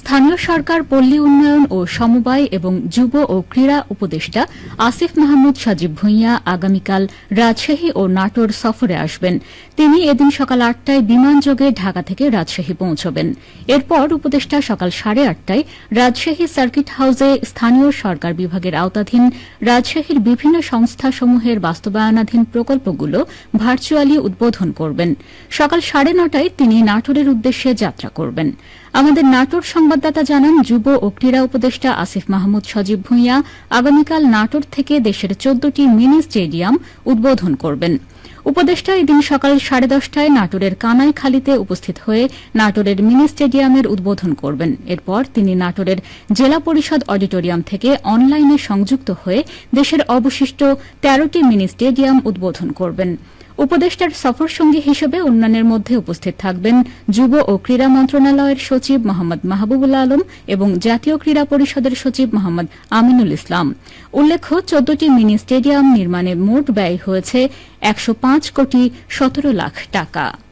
স্থানীয় সরকার, পল্লী উন্নয়ন ও সমবায় এবং যুব ও ক্রীড়া উপদেষ্টা আসিফ মাহমুদ সাজিব ভুঁইয়া আগামীকাল রাজশাহী ও নাটোর সফরে আসবেন। তিনি এদিন সকাল আটটায় বিমানযোগে ঢাকা থেকে রাজশাহী পৌঁছবেন। এরপর উপদেষ্টা সকাল সাড়ে আটটায় রাজশাহী সার্কিট হাউসে স্থানীয় সরকার বিভাগের আওতাধীন রাজশাহীর বিভিন্ন সংস্থাসমূহের বাস্তবায়নাধীন প্রকল্পগুলো ভার্চুয়ালি উদ্বোধন করবেন। সকাল সাড়ে নটায় তিনি নাটোরের উদ্দেশ্যে যাত্রা করবেন। আমাদের নাটোর সংবাদদাতা জানান, যুব ও ক্রীড়া উপদেষ্টা আসিফ মাহমুদ, সজীব ভুঁইয়া আগামীকাল নাটোর থেকে দেশের চোদ্দটি মিনি স্টেডিয়াম উদ্বোধন করবেন। উপদেষ্টা এদিন সকাল সাড়ে দশটায় নাটোরের কানাইখালীতে উপস্থিত হয়ে নাটোরের মিনি স্টেডিয়ামের উদ্বোধন করবেন। এরপর তিনি নাটোরের জেলা পরিষদ অডিটোরিয়াম থেকে অনলাইনে সংযুক্ত হয়ে দেশের অবশিষ্ট তেরোটি মিনি স্টেডিয়াম উদ্বোধন করবেন। উপদেষ্টার সফর সঙ্গী হিসেবে অন্যান্যের মধ্যে উপস্থিত থাকবেন যুব ও ক্রীড়া মন্ত্রণালয়ের সচিব মোহাম্মদ মাহবুবুল আলম এবং জাতীয় ক্রীড়া পরিষদের সচিব মোহাম্মদ আমিনুল ইসলাম। উল্লেখ্য, চোদ্দটি মিনি স্টেডিয়াম নির্মাণে মোট ব্যয় হয়েছে একশো পাঁচ কোটি সতেরো লাখ টাকা।